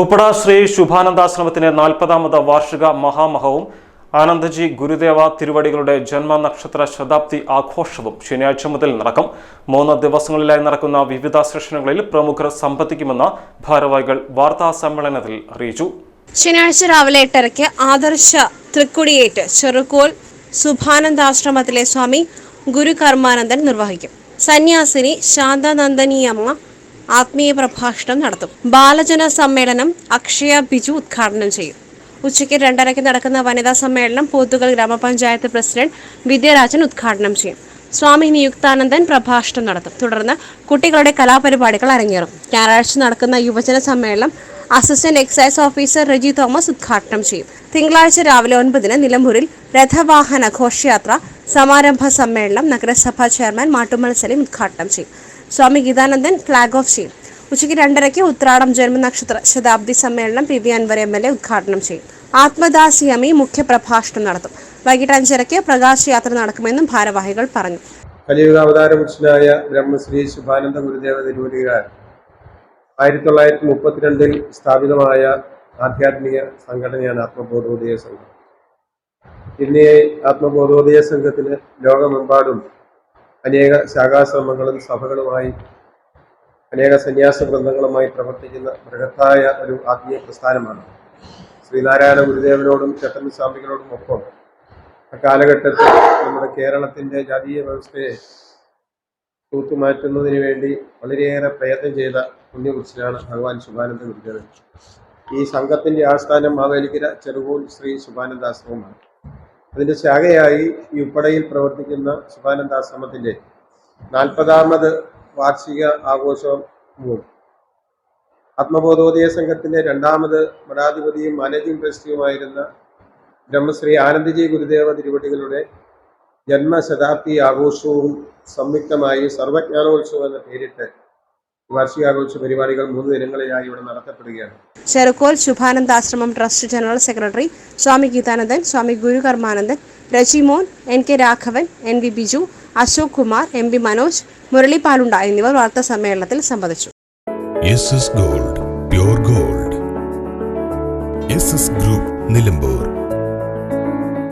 ഉപ്പട ശ്രീ ശുഭാനന്ദാശ്രമത്തിന്റെ നാൽപ്പതാമത് വാർഷിക മഹാമഹവും ആനന്ദജി ഗുരുദേവ തിരുവടികളുടെ ജന്മ നക്ഷത്ര ശതാബ്ദി ആഘോഷവും ശനിയാഴ്ച മുതൽ നടക്കും. മൂന്ന് ദിവസങ്ങളിലായി നടക്കുന്ന വിവിധ സെഷനുകളിൽ പ്രമുഖർ സംബന്ധിക്കുമെന്ന് ഭാരവാഹികൾ വാർത്താ സമ്മേളനത്തിൽ അറിയിച്ചു. ശനിയാഴ്ച രാവിലെ എട്ടരയ്ക്ക് ആദർശ തൃക്കുടിയേറ്റ് ചെറുക്കോൽ സുഭാനന്ദാശ്രമത്തിലെ സ്വാമി ഗുരു കർമാനന്ദൻ നിർവഹിക്കും. സന്യാസിനി ശാന്താനന്ദനീയമ്മ ആത്മീയ പ്രഭാഷണം നടത്തും. ബാലജന സമ്മേളനം അക്ഷയ ബിജു ഉദ്ഘാടനം ചെയ്യും. ഉച്ചയ്ക്ക് രണ്ടരയ്ക്ക് നടക്കുന്ന വനിതാ സമ്മേളനം പോത്തുകൾ ഗ്രാമപഞ്ചായത്ത് പ്രസിഡന്റ് വിദ്യരാജൻ ഉദ്ഘാടനം ചെയ്യും. സ്വാമി നിയുക്താനന്ദൻ പ്രഭാഷണം നടത്തും. തുടർന്ന് കുട്ടികളുടെ കലാപരിപാടികൾ അരങ്ങേറും. ഞായറാഴ്ച നടക്കുന്ന യുവജന സമ്മേളനം assistant excise officer Reji Thomas ഉദ്ഘാടനം ചെയ്യും. തിങ്കളാഴ്ച രാവിലെ ഒൻപതിന് നിലമ്പൂരിൽ രഥവാഹന ഘോഷയാത്ര സമാരംഭ സമ്മേളനം നഗരസഭാ ചെയർമാൻ മാട്ടുമ്മൽ സലീം ഉദ്ഘാടനം ചെയ്യും. സ്വാമി ഗീതാനന്ദൻ ഫ്ലാഗ് ഓഫ് ചെയ്യും ഉച്ചയ്ക്ക് രണ്ടരയ്ക്ക് ഉത്രാടം ജന്മ നക്ഷത്ര ശതാബ്ദി സമ്മേളനം P V Anwar M L A ഉദ്ഘാടനം ചെയ്യും. ആത്മദാസി അമി മുഖ്യപ്രഭാഷണം നടത്തും. വൈകിട്ട് അഞ്ചരയ്ക്ക് പ്രകാശ് യാത്ര നടക്കുമെന്നും ഭാരവാഹികൾ പറഞ്ഞു. കലിയുഗ അവതാര പുരുഷനായ ബ്രഹ്മശ്രീ ശുഭാനന്ദ ഗുരുദേവ തിരുവലികാർ ആയിരത്തി തൊള്ളായിരത്തി മുപ്പത്തിരണ്ടിൽ സ്ഥാപിതമായ ആധ്യാത്മിക സംഘടനയാണ് ആത്മബോധോദയ സംഘം. ഇന്ന് ആത്മബോധോദയ സംഘത്തിന് ലോകമെമ്പാടും അനേക ശാഖാശ്രമങ്ങളും സഭകളുമായി അനേക സന്യാസ വൃന്ദങ്ങളുമായി പ്രവർത്തിക്കുന്ന ബൃഹത്തായ ഒരു ആത്മീയ പ്രസ്ഥാനമാണ്. ശ്രീനാരായണ ഗുരുദേവനോടും ചട്ടമ്പി സ്വാമികളോടും ഒപ്പം അക്കാലഘട്ടത്തിൽ നമ്മുടെ കേരളത്തിന്റെ ജാതീയ വ്യവസ്ഥയെ തൂത്തുമാറ്റുന്നതിന് വേണ്ടി വളരെയേറെ പ്രയത്നം ചെയ്ത പുണ്യപുരുഷനാണ് ഭഗവാൻ ശുഭാനന്ദ ഗുരുദേവൻ. ഈ സംഘത്തിന്റെ ആസ്ഥാനം മാവേലിക്കര ചെറുകോൽ ശ്രീ ശുഭാനന്ദാശ്രമമാണ്. അതിന്റെ ശാഖയായി ഈ ഉപ്പടയിൽ പ്രവർത്തിക്കുന്ന ശുഭാനന്ദാശ്രമത്തിന്റെ നാൽപ്പതാമത് വാർഷിക ആഘോഷം ആഘോഷവും ആത്മബോധോദയ സംഘത്തിന്റെ രണ്ടാമത് മഠാധിപതിയും മാനേജിംഗ് ട്രസ്റ്റിയുമായിരുന്ന ബ്രഹ്മശ്രീ ആനന്ദജി ഗുരുദേവ തിരുവടികളുടെ ജന്മശതാബ്ദി ആഘോഷവും സംയുക്തമായി സർവജ്ഞാനോത്സവം എന്ന പേരിട്ട് വാർഷികാഘോഷ പരിപാടികൾ മൂന്ന് ദിനങ്ങളിലായി ഇവിടെ നടത്തപ്പെടുകയാണ്. Cherukol Subhanandashramam trust general secretary Swami Geethanandan Swami Gurukarmanandan Rajimon N K Raghavan N V Biju Ashok Kumar M P Manoj Murali Palunda എന്നിവർ വാർത്താ സമ്മേളനത്തിൽ സംബന്ധിച്ചു. Gold gold group Nilambur